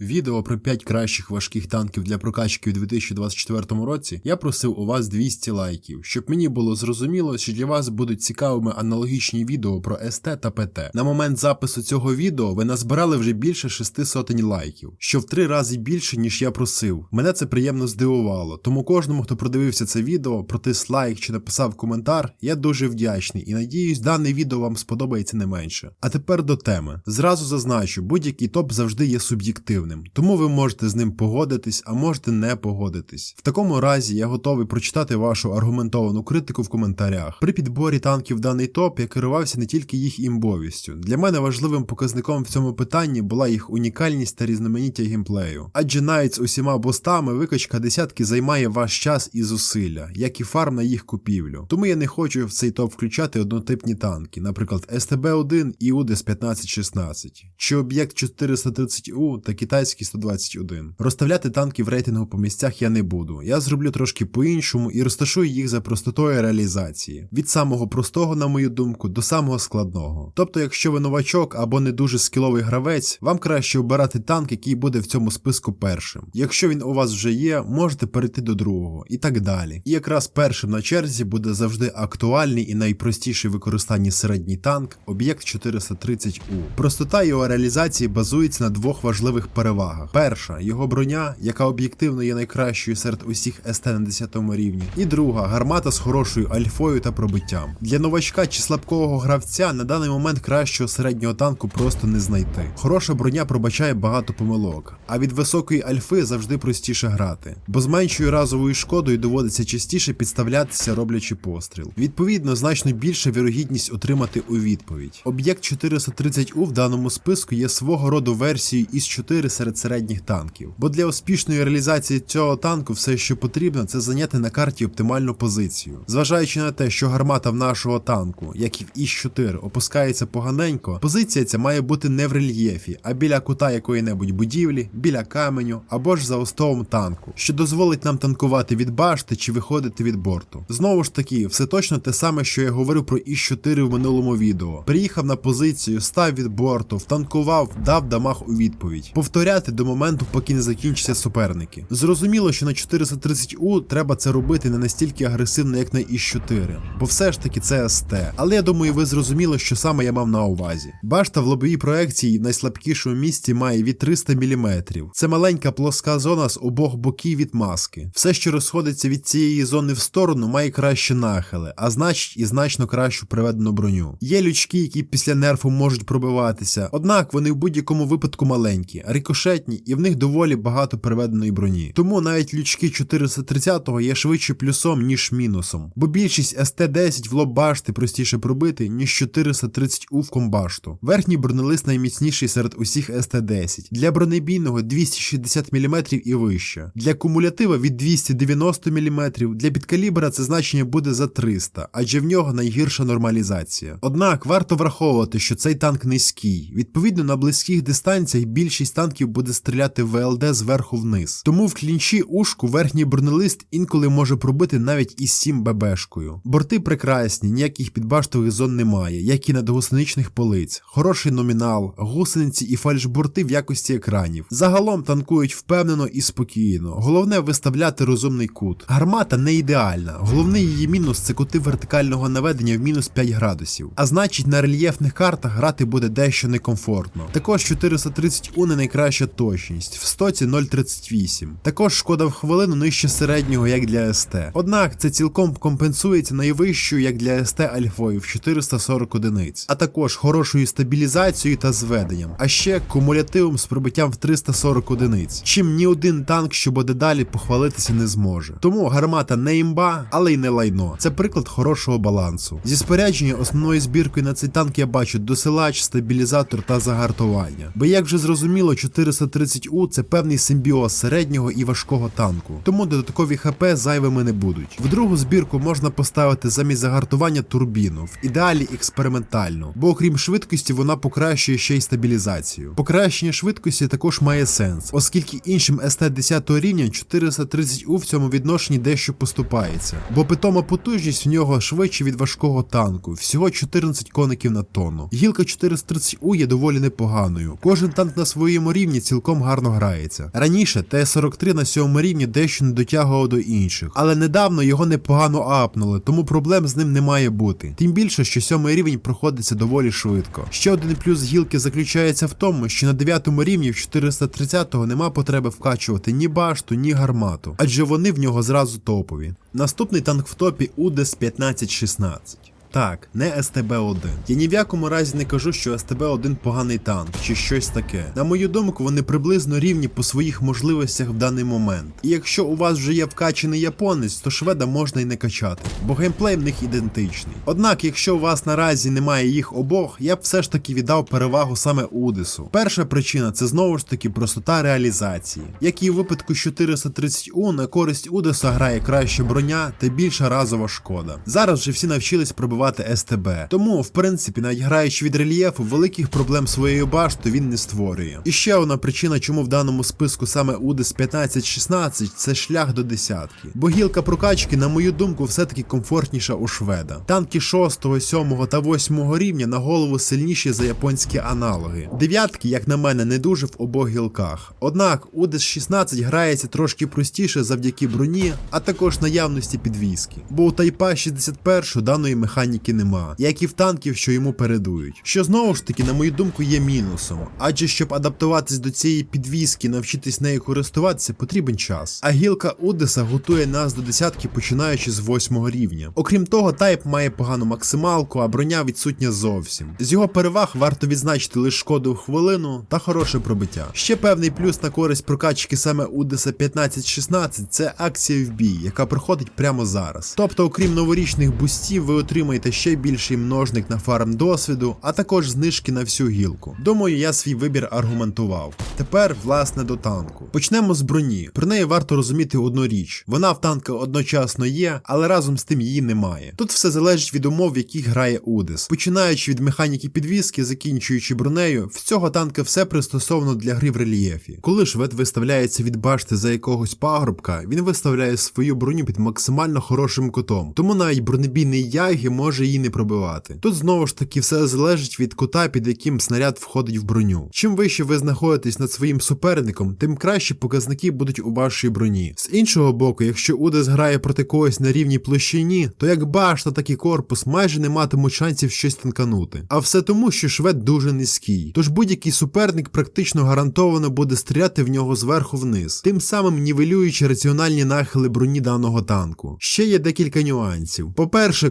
Відео про 5 кращих важких танків для прокачки у 2024 році я просив у вас 200 лайків, щоб мені було зрозуміло, що для вас будуть цікавими аналогічні відео про СТ та ПТ. На момент запису цього відео ви назбирали вже більше 6 сотень лайків, що в три рази більше, ніж я просив. Мене це приємно здивувало, тому кожному, хто продивився це відео, протис лайк чи написав коментар, я дуже вдячний і надіюсь, дане відео вам сподобається не менше. А тепер до теми. Зразу зазначу, будь-який топ завжди є суб'єктивним, тому ви можете з ним погодитись, а можете не погодитись. В такому разі я готовий прочитати вашу аргументовану критику в коментарях. При підборі танків даний топ я керувався не тільки їх імбовістю. Для мене важливим показником в цьому питанні була їх унікальність та різноманіття геймплею. Адже навіть з усіма бустами викачка десятки займає ваш час і зусилля, як і фарм на їх купівлю. Тому я не хочу в цей топ включати однотипні танки, наприклад, СТБ-1 і УДС 1516, чи об'єкт 430У та китайський 121. Розставляти танки в рейтингу по місцях я не буду. Я зроблю трошки по-іншому і розташую їх за простотою реалізації. Від самого простого, на мою думку, до самого складного. Тобто, якщо ви новачок або не дуже скіловий гравець, вам краще обирати танк, який буде в цьому списку першим. Якщо він у вас вже є, можете перейти до другого і так далі. І якраз першим на черзі буде завжди актуальний і найпростіший використанні середній танк об'єкт 430У. Простота його реалізації базується на двох важливих перевагах. Перша його броня, яка об'єктивно є найкращою серед усіх СТ на 10 рівні. І друга гармата з хорошою альфою та пробиттям. Для новачка чи слабкого гравця на даний момент кращого середнього танку просто не знайти. Хороша броня пробачає багато помилок, а від високої альфи завжди простіше грати, бо з меншою разовою шкодою доводиться частіше підставлятися, роблячи постріл. Відповідно, значно більша вірогідність отримати у відповідь. Об'єкт 430У в даному списку є свого роду версією із 4 серед середніх танків. Бо для успішної реалізації цього танку все, що потрібно, це зайняти на карті оптимальну позицію. Зважаючи на те, що гармата в нашого танку, як і в Іс-4, опускається поганенько, позиція ця має бути не в рельєфі, а біля кута якої-небудь будівлі, біля каменю або ж за остовом танку, що дозволить нам танкувати від башти чи виходити від борту. Знову ж таки, все точно те саме, що я говорив про Іс-4 в минулому відео. Приїхав на позицію, став від борту, втанкував, дав дамаг у відповідь. Повторяти до моменту, поки не закінчаться суперники. Зрозуміло, що на 430У треба це робити не настільки агресивно, як на Іс-4, бо все ж таки це СТ. Але я думаю, ви зрозуміли, що саме я мав на увазі. Башта в лобовій проекції в найслабкішому місці має від 300 мм. Це маленька плоска зона з обох боків від маски. Все, що розходиться від цієї зони в сторону, має краще нахили, а значить і значно кращу приведену броню. Є лючки, які після нерфу можуть пробиватися, однак вони в будь-якому випадку маленькі, рикошетні і в них доволі багато приведеної броні. Тому навіть лючки 430-го є швидше плюсом, ніж мінусом. Бо більшість СТ-10 в лоб башти простіше пробити, ніж 430У в комбашту. Верхній бронелист найміцніший серед усіх СТ-10. Для бронебійного 260 мм і вище. Для кумулятива від 290 мм, для підкалібра це значення буде за 300, адже в нього найгірша нормалізація. Однак варто враховувати, що цей танк низький. Відповідно, на близьких дистанціях більшість танків буде стріляти ВЛД зверху вниз. Тому в клінчі ушку верхній бронелист інколи може пробити навіть із 7 ББшкою. Борти прекрасні, ніяких підбаштових зон немає, як і над гусеничних полиць. Хороший номінал, гусениці і фальшборти в якості екранів. Загалом танкують впевнено і спокійно. Головне виставляти розумний кут. Гармата не ідеальна. Головний її мінус це кути вертикального наведення в мінус 5 градусів. А значить на рельєфних картах грати буде дещо некомфортно. Також 430 У не найкраща точність, в стоці 0.38. Також шкода в хвилину нижче середнього, як для СТ. Однак це цілком компенсується найвищою, як для СТ альфою в 440 одиниць, а також хорошою стабілізацією та зведенням, а ще кумулятивом з пробиттям в 340 одиниць, чим ні один танк, що буде далі, похвалитися не зможе. Тому гармата не імба, але й не лайно. Це приклад хорошого балансу. Зі спорядження основною збіркою на цей танк я бачу досилач, стабілізатор та загартування. Бо як вже зрозуміло, 430У це певний симбіоз середнього і важкого танку, тому додаткові ХП зайвими не будуть. В другу збірку можна поставити замість загартування турбіну, в ідеалі експериментальну, бо окрім швидкості вона покращує ще й стабілізацію. Покращення швидкості також має сенс, оскільки іншим СТ 10 рівня 430У в цьому відношенні дещо поступається, бо питома потужність в нього швидше від важкого танку, всього 14 коників на тонну. Гілка 430У є доволі непоганою. Кожен танк на своєму рівні рівні цілком гарно грається. Раніше Т-43 на сьомому рівні дещо не дотягував до інших, але недавно його непогано апнули, тому проблем з ним не має бути. Тим більше, що сьомий рівень проходиться доволі швидко. Ще один плюс гілки заключається в тому, що на дев'ятому рівні в 430-го нема потреби вкачувати ні башту, ні гармату, адже вони в нього зразу топові. Наступний танк в топі УДЕС 1516. Так, не СТБ-1. Я ні в якому разі не кажу, що СТБ-1 поганий танк чи щось таке. На мою думку, вони приблизно рівні по своїх можливостях в даний момент. І якщо у вас вже є вкачаний японець, то шведа можна і не качати, бо геймплей в них ідентичний. Однак, якщо у вас наразі немає їх обох, я б все ж таки віддав перевагу саме Удесу. Перша причина це знову ж таки простота реалізації. Як і у випадку з 430У, на користь Удеса грає краща броня та більша разова шкода. Зараз вже всі навчились пробивати СТБ. Тому, в принципі, навіть граючи від рельєфу, великих проблем своєю баштою він не створює. І ще одна причина, чому в даному списку саме Удес 15-16 це шлях до десятки. Бо гілка прокачки, на мою думку, все-таки комфортніша у шведа. Танки 6, 7 та 8 рівня на голову сильніші за японські аналоги. Дев'ятки, як на мене, не дуже в обох гілках. Однак Удес 16 грається трошки простіше завдяки броні, а також наявності підвіски. Бо у Тайпа 61 даної механіки нема, як і в танків, що йому передують. Що знову ж таки, на мою думку, є мінусом. Адже щоб адаптуватись до цієї підвіски, навчитись нею користуватися, потрібен час. А гілка Удеса готує нас до десятки, починаючи з 8 рівня. Окрім того, тайп має погану максималку, а броня відсутня зовсім. З його переваг варто відзначити лише шкоду в хвилину та хороше пробиття. Ще певний плюс на користь прокачки саме Удеса 15-16 це акція в бій, яка проходить прямо зараз. Тобто, окрім новорічних бустів, ви отримаєте ще більший множник на фарм досвіду, а також знижки на всю гілку. Думаю, я свій вибір аргументував. Тепер, власне, до танку. Почнемо з броні. Про неї варто розуміти одну річ: вона в танка одночасно є, але разом з тим її немає. Тут все залежить від умов, в яких грає Удес. Починаючи від механіки підвіски, закінчуючи бронею, в цього танка все пристосовано для гри в рельєфі. Коли швед виставляється від башти за якогось пагорбка, він виставляє свою броню під максимально хорошим кутом, тому навіть бронебійний ягі може її не пробивати. Тут знову ж таки все залежить від кута, під яким снаряд входить в броню. Чим вище ви знаходитесь над своїм суперником, тим кращі показники будуть у вашій броні. З іншого боку, якщо Удес грає проти когось на рівній площині, то як башта, так і корпус майже не матимуть шансів щось танканути. А все тому, що швед дуже низький. Тож будь-який суперник практично гарантовано буде стріляти в нього зверху вниз, тим самим нівелюючи раціональні нахили броні даного танку. Ще є декілька нюансів. По-перше,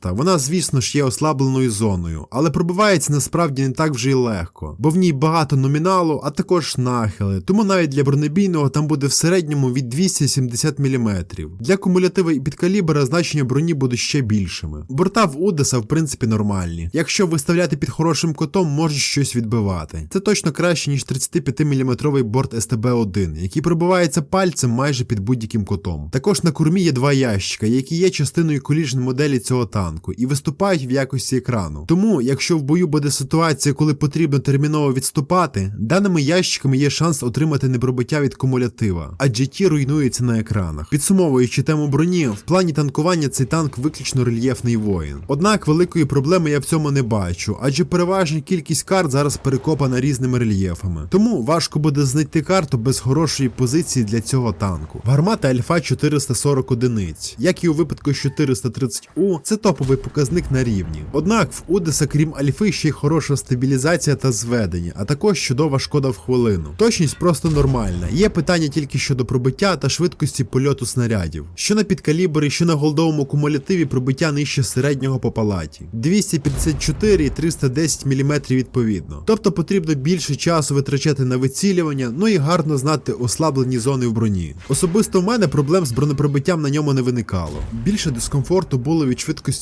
комбашта. Вона, звісно ж, є ослабленою зоною, але пробивається насправді не так вже й легко, бо в ній багато номіналу, а також нахили. Тому навіть для бронебійного там буде в середньому від 270 мм. Для кумулятива і підкалібра значення броні будуть ще більшими. Борта в Удеса, в принципі, нормальні. Якщо виставляти під хорошим котом, може щось відбивати. Це точно краще, ніж 35-мм борт СТБ-1, який пробивається пальцем майже під будь-яким котом. Також на кормі є два ящика, які є частиною коліжн моделі цього танку, і виступають в якості екрану. Тому, якщо в бою буде ситуація, коли потрібно терміново відступати, даними ящиками є шанс отримати непробиття від кумулятива, адже ті руйнуються на екранах. Підсумовуючи тему броні, в плані танкування цей танк виключно рельєфний воїн. Однак великої проблеми я в цьому не бачу, адже переважна кількість карт зараз перекопана різними рельєфами. Тому важко буде знайти карту без хорошої позиції для цього танку. Гармата Альфа 440 одиниць, як і у випадку 430У, це топовий показник на рівні. Однак в Удеса, крім Альфи, ще й хороша стабілізація та зведення, а також чудова шкода в хвилину. Точність просто нормальна. Є питання тільки щодо пробиття та швидкості польоту снарядів. Що на підкалібрі, що на голдовому кумулятиві пробиття нижче середнього по палаті. 254 і 310 мм відповідно. Тобто потрібно більше часу витрачати на вицілювання, ну і гарно знати ослаблені зони в броні. Особисто в мене проблем з бронепробиттям на ньому не виникало. Більше дискомфорту було від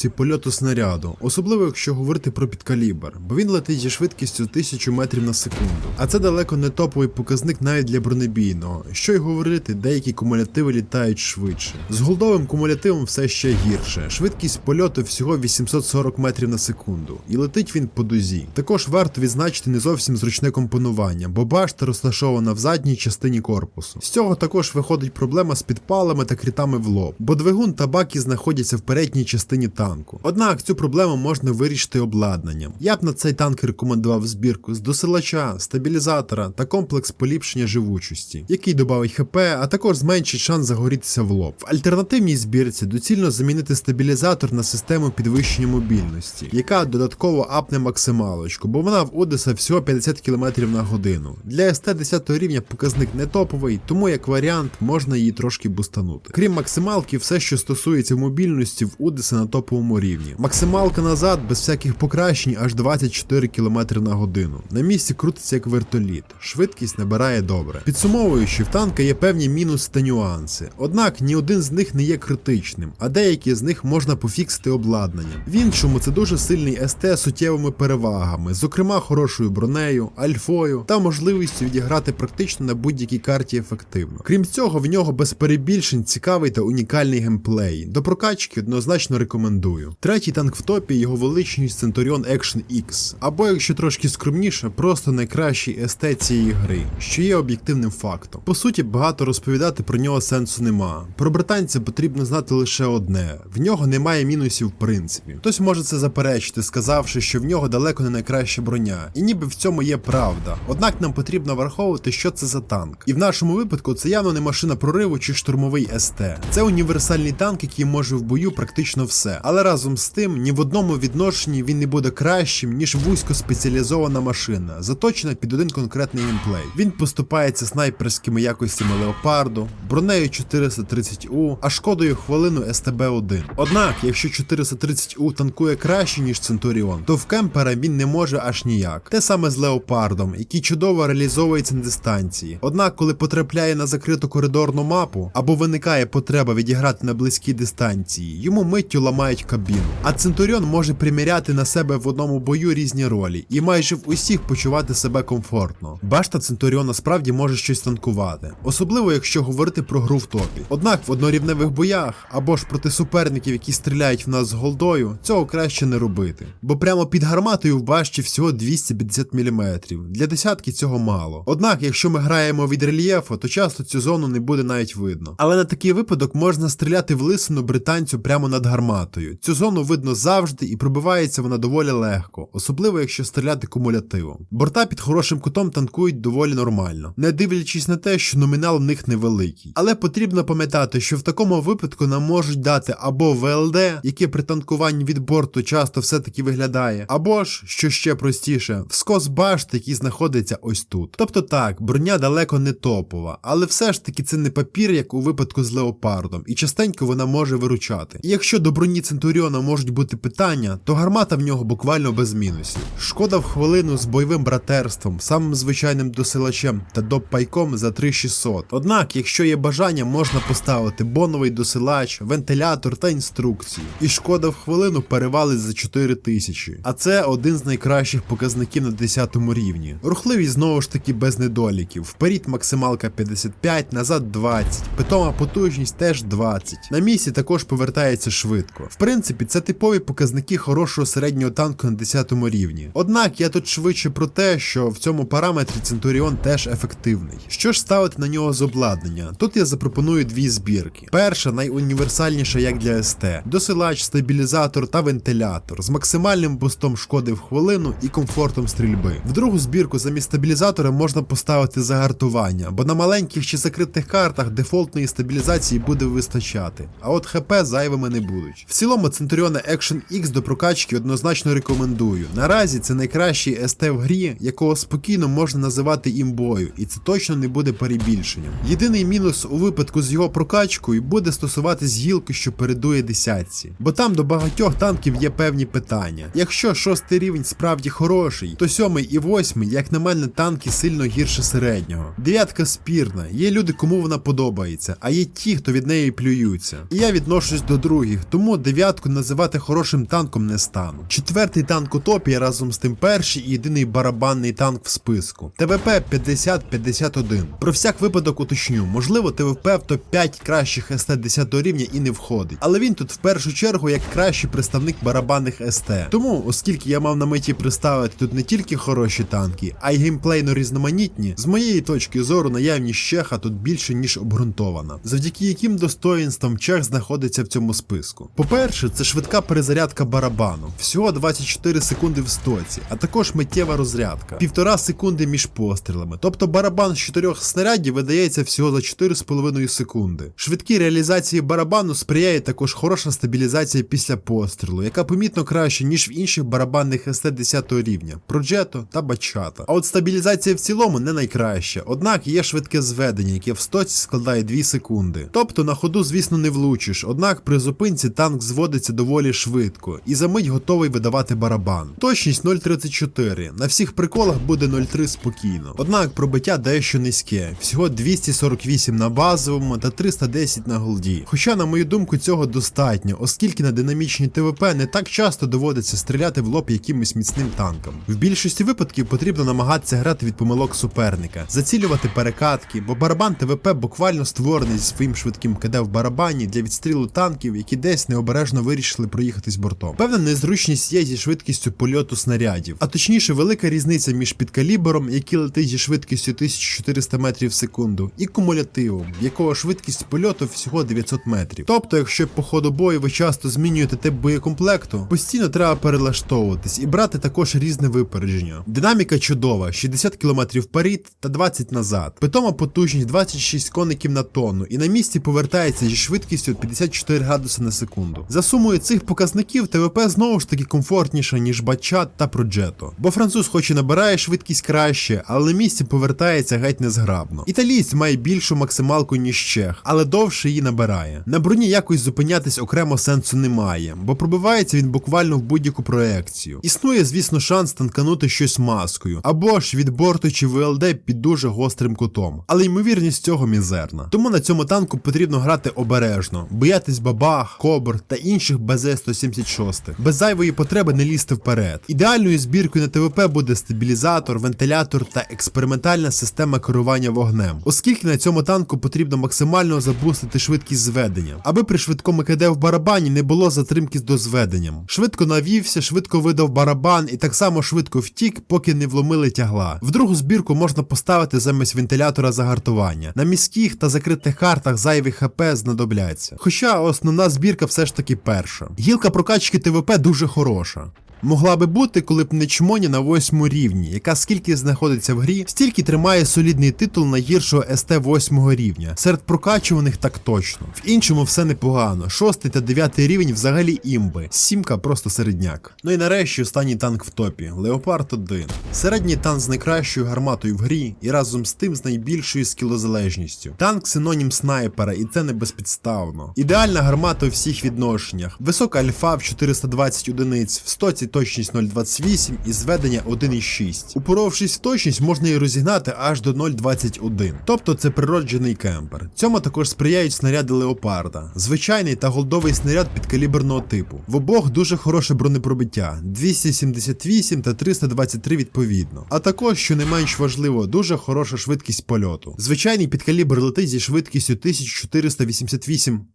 швидкості польоту снаряду, особливо якщо говорити про підкалібр, бо він летить зі швидкістю 1000 метрів на секунду. А це далеко не топовий показник навіть для бронебійного. Що й говорити, деякі кумулятиви літають швидше. З голдовим кумулятивом все ще гірше. Швидкість польоту всього 840 метрів на секунду, і летить він по дузі. Також варто відзначити не зовсім зручне компонування, бо башта розташована в задній частині корпусу. З цього також виходить проблема з підпалами та крітами в лоб, бо двигун та баки знаходяться в передній частині танку. Танку. Однак цю проблему можна вирішити обладнанням. Я б на цей танк рекомендував збірку з досилача, стабілізатора та комплекс поліпшення живучості, який додавить ХП, а також зменшить шанс загорітися в лоб. В альтернативній збірці доцільно замінити стабілізатор на систему підвищення мобільності, яка додатково апне максималочку, бо вона в Одеса всього 50 км на годину. Для СТ 10 рівня показник не топовий, тому як варіант можна її трошки бустанути. Крім максималки, все, що стосується мобільності в Удеса на топовому рівні. Максималка назад без всяких покращень аж 24 км на годину. На місці крутиться як вертоліт, швидкість набирає добре. Підсумовуючи, в танка є певні мінуси та нюанси. Однак ні один з них не є критичним, а деякі з них можна пофіксити обладнанням. В іншому це дуже сильний СТ суттєвими перевагами, зокрема хорошою бронею, альфою та можливістю відіграти практично на будь-якій карті ефективно. Крім цього, в нього без перебільшень цікавий та унікальний геймплей. До прокачки однозначно рекомендую. Третій танк в топі його величність Centurion Action X, або якщо трошки скромніше, просто найкращий СТ цієї гри, що є об'єктивним фактом. По суті, багато розповідати про нього сенсу нема. Про британця потрібно знати лише одне: в нього немає мінусів в принципі. Хтось може це заперечити, сказавши, що в нього далеко не найкраща броня, і ніби в цьому є правда. Однак нам потрібно враховувати, що це за танк. І в нашому випадку це явно не машина прориву чи штурмовий СТ. Це універсальний танк, який може в бою практично все. Але разом з тим, ні в одному відношенні він не буде кращим, ніж вузько спеціалізована машина, заточена під один конкретний геймплей. Він поступається снайперськими якостями леопарду, бронею 430У, а шкодою хвилину СТБ-1. Однак, якщо 430У танкує краще, ніж Центуріон, то в кемпера він не може аж ніяк. Те саме з леопардом, який чудово реалізовується на дистанції. Однак, коли потрапляє на закриту коридорну мапу або виникає потреба відіграти на близькій дистанції, йому миттю ламають кабіну. А Центуріон може приміряти на себе в одному бою різні ролі і майже в усіх почувати себе комфортно. Башта Центуріона справді може щось танкувати, особливо якщо говорити про гру в топі. Однак в однорівневих боях або ж проти суперників, які стріляють в нас з голдою, цього краще не робити. Бо прямо під гарматою в башті всього 250 мм. Для десятки цього мало. Однак, якщо ми граємо від рельєфу, то часто цю зону не буде навіть видно. Але на такий випадок можна стріляти в лисину британцю прямо над гарматою. Цю зону видно завжди і пробивається вона доволі легко, особливо якщо стріляти кумулятивом. Борта під хорошим кутом танкують доволі нормально, не дивлячись на те, що номінал в них невеликий. Але потрібно пам'ятати, що в такому випадку нам можуть дати або ВЛД, яке при танкуванні від борту часто все-таки виглядає, або ж, що ще простіше, вскос башти, який знаходиться ось тут. Тобто так, броня далеко не топова, але все ж таки це не папір, як у випадку з леопардом, і частенько вона може виручати. І якщо до броні Центуріона можуть бути питання, то гармата в нього буквально без мінусів. Шкода в хвилину з бойовим братерством, самим звичайним досилачем та доп-пайком за 3600. Однак, якщо є бажання, можна поставити боновий досилач, вентилятор та інструкцію. І шкода в хвилину перевалить за 4000. А це один з найкращих показників на 10 рівні. Рухливість знову ж таки без недоліків. Вперед максималка 55, назад 20. Питома потужність теж 20. На місці також повертається швидко. В принципі, це типові показники хорошого середнього танку на 10 рівні. Однак я тут швидше про те, що в цьому параметрі Центуріон теж ефективний. Що ж ставити на нього з обладнання? Тут я запропоную дві збірки. Перша найуніверсальніша як для СТ: досилач, стабілізатор та вентилятор з максимальним бустом шкоди в хвилину і комфортом стрільби. В другу збірку замість стабілізатора можна поставити загартування, бо на маленьких чи закритих картах дефолтної стабілізації буде вистачати, а от ХП зайвими не будуть. В цілому Centurion Action X до прокачки однозначно рекомендую. Наразі це найкращий СТ в грі, якого спокійно можна називати імбою, і це точно не буде перебільшенням. Єдиний мінус у випадку з його прокачкою буде стосуватись гілки, що передує десятці, бо там до багатьох танків є певні питання. Якщо шостий рівень справді хороший, то сьомий і восьмий, як на мене, танки сильно гірше середнього. Дев'ятка спірна, є люди, кому вона подобається, а є ті, хто від неї плюються. І я відношусь до других, тому дев'ятку називати хорошим танком не стану. Четвертий танк у топі разом з тим перший і єдиний барабанний танк в списку. ТВП 50-51. Про всяк випадок уточню, можливо, ТВП в топ-5 кращих СТ 10 рівня і не входить. Але він тут в першу чергу як кращий представник барабанних СТ. Тому, оскільки я мав на меті представити тут не тільки хороші танки, а й геймплейно різноманітні, з моєї точки зору наявність Чеха тут більше ніж обґрунтована, завдяки яким достоїнствам Чех знаходиться в цьому списку. По-перше, Перше, це швидка перезарядка барабану, всього 24 секунди в стоці, а також миттєва розрядка, півтора секунди між пострілами. Тобто барабан з чотирьох снарядів видається всього за 4,5 секунди. Швидкій реалізації барабану сприяє також хороша стабілізація після пострілу, яка помітно краще, ніж в інших барабанних СТ 10 рівня Progetto та Bachata. А от стабілізація в цілому не найкраща, однак є швидке зведення, яке в стоці складає 2 секунди. Тобто на ходу, звісно, не влучиш, однак при зупинці танк зводиться доволі швидко і за мить готовий видавати барабан. Точність 0,34. На всіх приколах буде 0,3 спокійно. Однак пробиття дещо низьке, всього 248 на базовому та 310 на голді. Хоча, на мою думку, цього достатньо, оскільки на динамічній ТВП не так часто доводиться стріляти в лоб якимось міцним танком. В більшості випадків потрібно намагатися грати від помилок суперника, зацілювати перекатки, бо барабан ТВП буквально створений зі своїм швидким КД в барабані для відстрілу танків, які десь необережно вирішили проїхатись бортом. Певна незручність є зі швидкістю польоту снарядів, а точніше, велика різниця між підкалібером, який летить зі швидкістю 1400 метрів в секунду, і кумулятивом, якого швидкість польоту всього 900 метрів. Тобто, якщо по ходу бою ви часто змінюєте тип боєкомплекту, постійно треба перелаштовуватись і брати також різне випередження. Динаміка чудова: 60 км вперед та 20 назад. Питома потужність 26 коників на тонну, і на місці повертається зі швидкістю 54 градуси на секунду. За сумою цих показників ТВП знову ж таки комфортніша, ніж Бачат та Progetto. Бо француз хоч і набирає швидкість краще, але місці повертається геть незграбно. Італієць має більшу максималку, ніж чех, але довше її набирає. На броні якось зупинятись окремо сенсу немає, бо пробивається він буквально в будь-яку проекцію. Існує, звісно, шанс танканути щось маскою, або ж від борту чи ВЛД під дуже гострим кутом. Але ймовірність цього мізерна. Тому на цьому танку потрібно грати обережно, боятись бабах, кобр та інших БЗ-176. Без зайвої потреби не лізти вперед. Ідеальною збіркою на ТВП буде стабілізатор, вентилятор та експериментальна система керування вогнем, оскільки на цьому танку потрібно максимально забустити швидкість зведення, аби при швидкому КД в барабані не було затримки з дозведенням. Швидко навівся, швидко видав барабан і так само швидко втік, поки не вломили тягла. В другу збірку можна поставити замість вентилятора загартування. На міських та закритих картах зайві ХП знадобляться. Хоча основна збірка все ж таки перша. Гілка прокачки ТВП дуже хороша. Могла би бути, коли б не чмоні на восьмому рівні, яка скільки знаходиться в грі, стільки тримає солідний титул найгіршого СТ 8 рівня. Серед прокачуваних так точно. В іншому все непогано. Шостий та дев'ятий рівень взагалі імби. Сімка просто середняк. Ну і нарешті останній танк в топі Леопард 1. Середній танк з найкращою гарматою в грі і разом з тим з найбільшою скілозалежністю. Танк синонім снайпера, і це не безпідставно. Ідеальна гармата у всіх відношеннях. Висока альфа в 420 одиниць, в стоці точність 0,28 і зведення 1,6. Упоровшись в точність, можна її розігнати аж до 0,21. Тобто це природжений кемпер. Цьому також сприяють снаряди леопарда, звичайний та голдовий снаряд підкаліберного типу. В обох дуже хороше бронепробиття 278 та 323 відповідно. А також, що не менш важливо, дуже хороша швидкість польоту. Звичайний підкалібр летить зі швидкістю 1488.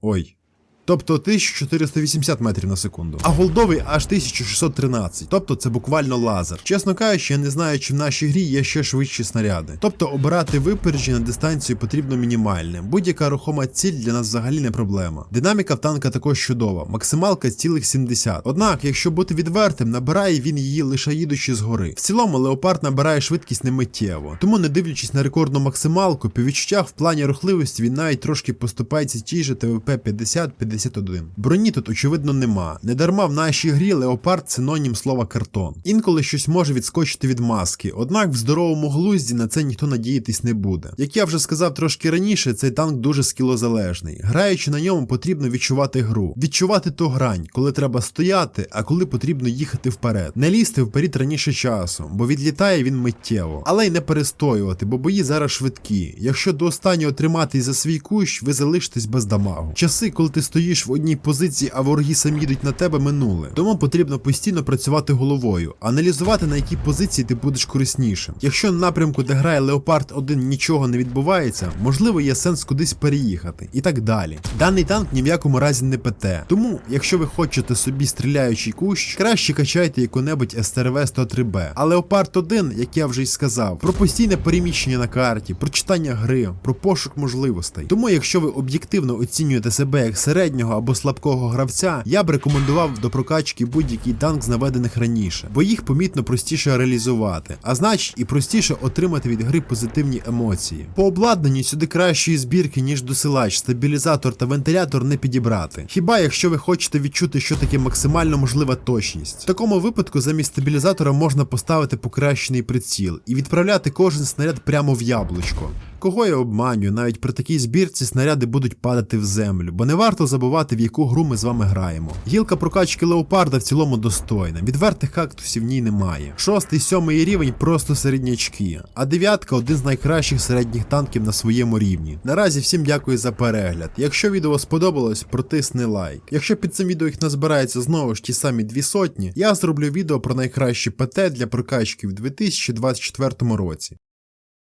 Ой. Тобто 1480 метрів на секунду. А голдовий аж 1613. Тобто це буквально лазер. Чесно кажучи, я не знаю, чи в нашій грі є ще швидші снаряди. Тобто обирати випередження на дистанцію потрібно мінімальне. Будь-яка рухома ціль для нас взагалі не проблема. Динаміка в танка також чудова, максималка цілих 70. Однак, якщо бути відвертим, набирає він її лише їдучи згори. В цілому леопард набирає швидкість не миттєво. Тому, не дивлячись на рекордну максималку, по відчуттях в плані рухливості він навіть трошки поступається тій же ТВП 50 51 Броні тут, очевидно, нема. Недарма в нашій грі леопард синонім слова картон. Інколи щось може відскочити від маски, однак в здоровому глузді на це ніхто надіятись не буде. Як я вже сказав трошки раніше, цей танк дуже скілозалежний. Граючи на ньому, потрібно відчувати гру, відчувати ту грань, коли треба стояти, а коли потрібно їхати вперед. Не лізти вперед раніше часу, бо відлітає він миттєво, але й не перестоювати, бо бої зараз швидкі. Якщо до останнього триматись за свій кущ, ви залишитесь без дамагу. Часи, коли ти стоїш в одній позиції, а вороги самі йдуть на тебе, минули. Тому потрібно постійно працювати головою, аналізувати на якій позиції ти будеш кориснішим. Якщо на напрямку, де грає Леопард 1 нічого не відбувається, можливо є сенс кудись переїхати і так далі. Даний танк ні в якому разі не ПТ. Тому, якщо ви хочете собі стріляючий кущ, краще качайте яку-небудь СТРВ 103Б. А Леопард 1, як я вже й сказав, про постійне переміщення на карті, про читання гри, про пошук можливостей. Тому, якщо ви об'єктивно оцінюєте себе як середній, середнього або слабкого гравця, я б рекомендував до прокачки будь-який танк з наведених раніше, бо їх помітно простіше реалізувати, а значить і простіше отримати від гри позитивні емоції. По обладнанню сюди кращої збірки, ніж досилач, стабілізатор та вентилятор не підібрати. Хіба якщо ви хочете відчути, що таке максимально можлива точність. В такому випадку замість стабілізатора можна поставити покращений приціл і відправляти кожен снаряд прямо в яблучко. Кого я обманюю, навіть при такій збірці снаряди будуть падати в землю, бо не варто забувати, в яку гру ми з вами граємо. Гілка прокачки леопарда в цілому достойна, відвертих кактусів в ній немає. Шостий, сьомий рівень просто середнячки, а дев'ятка один з найкращих середніх танків на своєму рівні. Наразі всім дякую за перегляд. Якщо відео сподобалось, протисни лайк. Якщо під цим відео їх назбирається знову ж ті самі дві сотні, я зроблю відео про найкращі ПТ для прокачки в 2024 році.